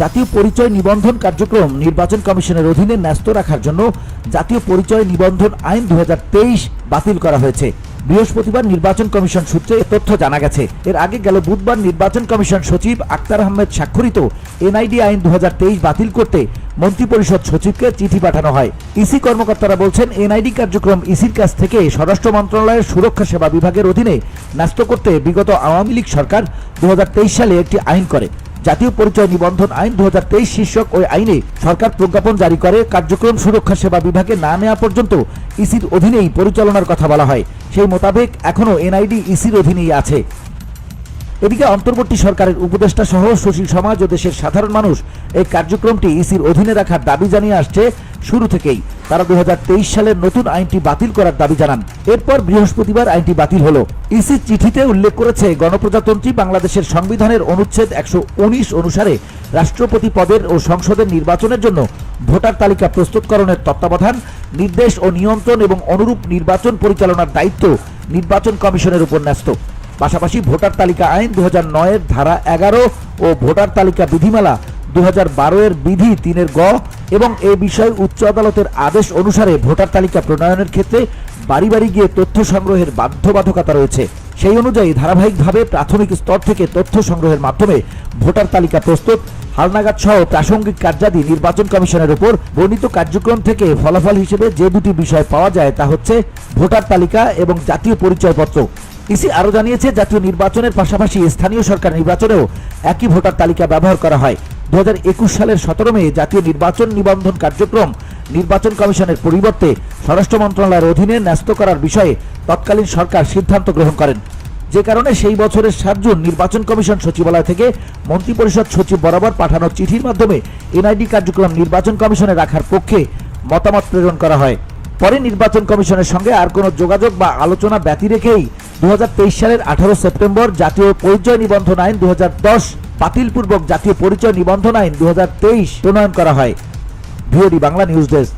জাতীয় পরিচয় নিবন্ধন কার্যক্রম নির্বাচন কমিশনের অধীনে ন্যস্ত রাখার জন্য জাতীয় পরিচয় নিবন্ধন আইন দু হাজার তেইশ বাতিল করা হয়েছে। বৃহস্পতিবার নির্বাচন কমিশন সূত্রে তথ্য জানা গেছে। এর আগে গেল বুধবার নির্বাচন কমিশন সচিব আক্তার আহমেদ স্বাক্ষরিত এনআইডি আইন দুহাজার তেইশ বাতিল করতে মন্ত্রিপরিষদ সচিবকে চিঠি পাঠানো হয়। ইসি কর্মকর্তারা বলছেন, এনআইডি কার্যক্রম ইসির কাছ থেকে স্বরাষ্ট্র মন্ত্রণালয়ের সুরক্ষা সেবা বিভাগের অধীনে ন্যস্ত করতে বিগত আওয়ামী লীগ সরকার দু হাজার তেইশ সালে একটি আইন করে। জাতীয় পরিচয় নিবন্ধন আইন দুহাজার তেইশ শীর্ষক ওই আইনে সরকার প্রজ্ঞাপন জারি করে। কার্যক্রম সুরক্ষা সেবা বিভাগে না নেওয়া পর্যন্ত ইসির অধীনেই পরিচালনার কথা বলা হয়। সেই মোতাবেক এখনও এনআইডি ইসির অধীনেই আছে। এদিকে অন্তর্বর্তী সরকারের উপদেষ্টা সহ সুশীল সমাজ ও দেশের সাধারণ মানুষ এই কার্যক্রমটি ইসির অধীনে রাখার দাবি জানিয়ে আসছে শুরু থেকেই। তারা দু সালের নতুন আইনটি বাতিল করার দাবি জানান। এরপর বৃহস্পতিবার আইনটি বাতিল হলো। ইসির চিঠিতে উল্লেখ করেছে, গণপ্রজাতন্ত্রী বাংলাদেশের সংবিধানের অনুচ্ছেদ একশো অনুসারে রাষ্ট্রপতি পদের ও সংসদের নির্বাচনের জন্য ভোটার তালিকা প্রস্তুতকরণের তত্ত্বাবধান, নির্দেশ ও নিয়ন্ত্রণ এবং অনুরূপ নির্বাচন পরিচালনার দায়িত্ব নির্বাচন কমিশনের উপর ন্যস্ত। পাশাপাশি ভোটার তালিকা আইন দু এর ধারা এগারো ও ভোটার তালিকা বিধিমালা দু হাজার বারো এর বিধি তিনের গ এবং এ বিষয়ে উচ্চ আদালতের আদেশ অনুসারে ভোটার তালিকা প্রণয়নের ক্ষেত্রে বাড়ি বাড়ি গিয়ে তথ্য সংগ্রহের বাধ্যবাধকতা রয়েছে। সেই অনুযায়ী ধারাবাহিকভাবে প্রাথমিক স্তর থেকে তথ্য সংগ্রহের মাধ্যমে ভোটার তালিকা প্রস্তুত। হালনাগাদ সহ প্রাসঙ্গিক কার্যাদি নির্বাচন কমিশনের উপর বর্ণিত কার্যক্রম থেকে ফলাফল হিসেবে যে দুটি বিষয় পাওয়া যায় তা হচ্ছে ভোটার তালিকা এবং জাতীয় পরিচয়পত্র। ইসি আরও জানিয়েছে, জাতীয় নির্বাচনের পাশাপাশি স্থানীয় সরকার নির্বাচনেও একই ভোটার তালিকা ব্যবহার করা হয়। দু হাজার একুশ সালের সতেরো মে জাতীয় নির্বাচন নিবন্ধন কার্যক্রম নির্বাচন কমিশনের পরিবর্তে স্বরাষ্ট্র মন্ত্রণালয়ের অধীনে ন্যস্ত করার বিষয়ে তৎকালীন সরকার সিদ্ধান্ত গ্রহণ করেন। যে কারণে সেই বছরের সাত জুন নির্বাচন কমিশন সচিবালয় থেকে মন্ত্রিপরিষদ সচিব বরাবর পাঠানো চিঠির মাধ্যমে এনআইডি কার্যক্রম নির্বাচন কমিশনে রাখার পক্ষে মতামত প্রেরণ করা হয়। পরে নির্বাচন কমিশনের সঙ্গে আর কোনো যোগাযোগ বা আলোচনা ব্যতি রেখেই দু হাজার তেইশ সালের আঠারো সেপ্টেম্বর জাতীয় পরিচয় নিবন্ধন আইন দু হাজার দশ বাতিলপূর্বক জাতীয় পরিচয় নিবন্ধন আইন দু প্রণয়ন করা হয়। VOD Bangla news desk.